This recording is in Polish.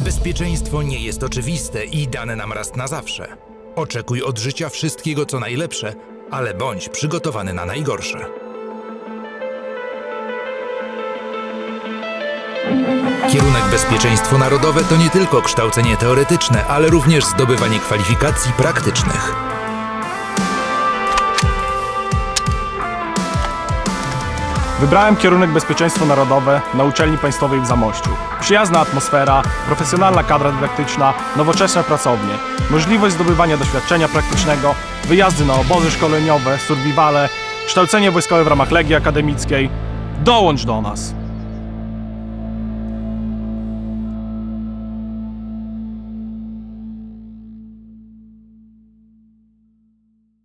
Bezpieczeństwo nie jest oczywiste i dane nam raz na zawsze. Oczekuj od życia wszystkiego, co najlepsze, ale bądź przygotowany na najgorsze. Kierunek Bezpieczeństwo Narodowe to nie tylko kształcenie teoretyczne, ale również zdobywanie kwalifikacji praktycznych. Wybrałem kierunek Bezpieczeństwo Narodowe na Uczelni Państwowej w Zamościu. Przyjazna atmosfera, profesjonalna kadra dydaktyczna, nowoczesne pracownie, możliwość zdobywania doświadczenia praktycznego, wyjazdy na obozy szkoleniowe, survivale, kształcenie wojskowe w ramach Legii Akademickiej. Dołącz do nas!